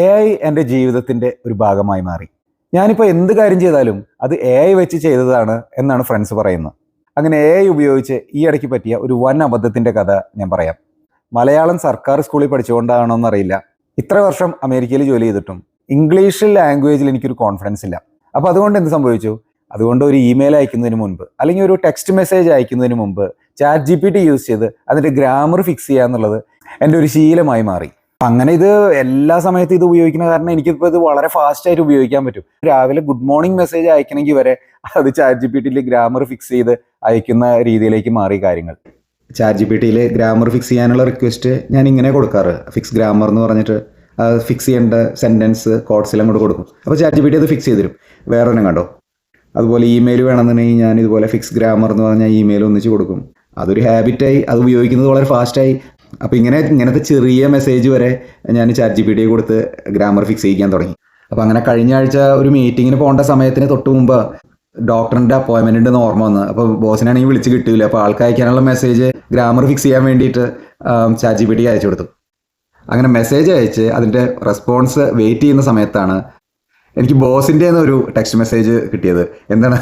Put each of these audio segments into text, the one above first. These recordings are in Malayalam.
എ ഐ എന്റെ ജീവിതത്തിന്റെ ഒരു ഭാഗമായി മാറി. ഞാനിപ്പോൾ എന്ത് കാര്യം ചെയ്താലും അത് എ ഐ വെച്ച് ചെയ്തതാണ് എന്നാണ് ഫ്രണ്ട്സ് പറയുന്നത്. അങ്ങനെ എ ഐ ഉപയോഗിച്ച് ഈ ഇടയ്ക്ക് പറ്റിയ ഒരു വൻ അബദ്ധത്തിന്റെ കഥ ഞാൻ പറയാം. മലയാളം സർക്കാർ സ്കൂളിൽ പഠിച്ചുകൊണ്ടാണോ എന്നറിയില്ല. ഇത്ര വർഷം അമേരിക്കയിൽ ജോലി ചെയ്തിട്ടും ഇംഗ്ലീഷ് ലാംഗ്വേജിൽ എനിക്കൊരു കോൺഫിഡൻസ് ഇല്ല. അപ്പോൾ അതുകൊണ്ട് എന്ത് സംഭവിച്ചു? അതുകൊണ്ട് ഒരു ഇമെയിൽ അയക്കുന്നതിന് മുൻപ് അല്ലെങ്കിൽ ഒരു ടെക്സ്റ്റ് മെസ്സേജ് അയക്കുന്നതിന് മുമ്പ് chat G P T use ചെയ്ത് അതിന്റെ ഗ്രാമർ ഫിക്സ് ചെയ്യുക എന്നുള്ളത് എന്റെ ഒരു ശീലമായി മാറി. അങ്ങനെ ഇത് എല്ലാ സമയത്തും ഇത് ഉപയോഗിക്കുന്ന കാരണം എനിക്കിപ്പോൾ ഇത് വളരെ ഫാസ്റ്റ് ആയിട്ട് ഉപയോഗിക്കാൻ പറ്റും. രാവിലെ ഗുഡ് മോർണിംഗ് മെസ്സേജ് അയക്കണമെങ്കിൽ വരെ അത് ചാറ്റ് ജി പി ടിയിൽ ഗ്രാമർ ഫിക്സ് ചെയ്ത് അയക്കുന്ന രീതിയിലേക്ക് മാറി കാര്യങ്ങൾ. ചാറ്റ് ജി പി ടിയിൽ ഗ്രാമർ ഫിക്സ് ചെയ്യാനുള്ള റിക്വസ്റ്റ് ഞാൻ ഇങ്ങനെ കൊടുക്കാറ്. ഫിക്സ് ഗ്രാമർ എന്ന് പറഞ്ഞിട്ട് ഫിക്സ് ചെയ്യേണ്ട സെന്റൻസ് കോഡ്സ് എല്ലാം കൂടെ കൊടുക്കും. അപ്പോൾ ചാറ്റ് ജി പി ടി അത് ഫിക്സ് ചെയ്ത് തരും. വേറെ ഒന്നും കണ്ടോ? അതുപോലെ ഇമെയിൽ വേണമെന്നുണ്ടെങ്കിൽ ഞാൻ ഇതുപോലെ ഫിക്സ് ഗ്രാമർ എന്ന് പറഞ്ഞാൽ ഇമെയിൽ ഒന്നിച്ച് കൊടുക്കും. അതൊരു ഹാബിറ്റായി അത് ഉപയോഗിക്കുന്നത് വളരെ ഫാസ്റ്റായി അപ്പോൾ ഇങ്ങനെ ഇങ്ങനത്തെ ചെറിയ മെസ്സേജ് വരെ ഞാൻ ചാറ്റ് ജി പി ടി കൊടുത്ത് ഗ്രാമർ ഫിക്സ് ചെയ്യിക്കാൻ തുടങ്ങി. അപ്പോൾ അങ്ങനെ കഴിഞ്ഞ ആഴ്ച ഒരു മീറ്റിങ്ങിന് പോകേണ്ട സമയത്തിന് തൊട്ട് മുമ്പ് ഡോക്ടറിന്റെ അപ്പോയിൻമെന്റ് ഉണ്ടെന്ന് ഓർമ്മ വന്ന്. അപ്പോൾ ബോസിനാണെങ്കിൽ വിളിച്ച് കിട്ടില്ല അപ്പോൾ ആൾക്ക് അയക്കാനുള്ള മെസ്സേജ് ഗ്രാമർ ഫിക്സ് ചെയ്യാൻ വേണ്ടിയിട്ട് ചാറ്റ് ജി പി ടി അയച്ചു കൊടുത്തു. അങ്ങനെ മെസ്സേജ് അയച്ച് അതിന്റെ റെസ്പോൺസ് വെയിറ്റ് ചെയ്യുന്ന സമയത്താണ് എനിക്ക് ബോസിന്റെ ഒരു ടെക്സ്റ്റ് മെസ്സേജ് കിട്ടിയത്. എന്താണ്?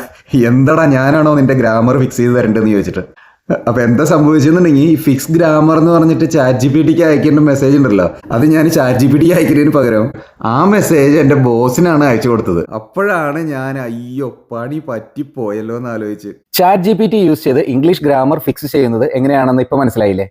എന്താടാ ഞാനാണോ നിന്റെ ഗ്രാമർ ഫിക്സ് ചെയ്ത് തരേണ്ടതെന്ന് ചോദിച്ചിട്ട്. അപ്പൊ എന്താ സംഭവിച്ചെന്നുണ്ടെങ്കിൽ ഈ ഫിക്സ് ഗ്രാമർ എന്ന് പറഞ്ഞിട്ട് ചാറ്റ് ജി പി ടിക്ക് അയക്കേണ്ട മെസ്സേജ് ഉണ്ടല്ലോ. അത് ഞാൻ ചാറ്റ് ജി പി ടിക്ക് അയക്കുന്നതിന് പകരം ആ മെസ്സേജ് എന്റെ ബോസിനാണ് അയച്ചു കൊടുത്തത്. അപ്പോഴാണ് ഞാൻ അയ്യോ പണി പറ്റിപ്പോയല്ലോ എന്ന് ആലോചിച്ച്. Chat G P T use ചെയ്ത് ഇംഗ്ലീഷ് ഗ്രാമർ ഫിക്സ് ചെയ്യുന്നത് എങ്ങനെയാണെന്ന് ഇപ്പൊ മനസ്സിലായില്ലേ?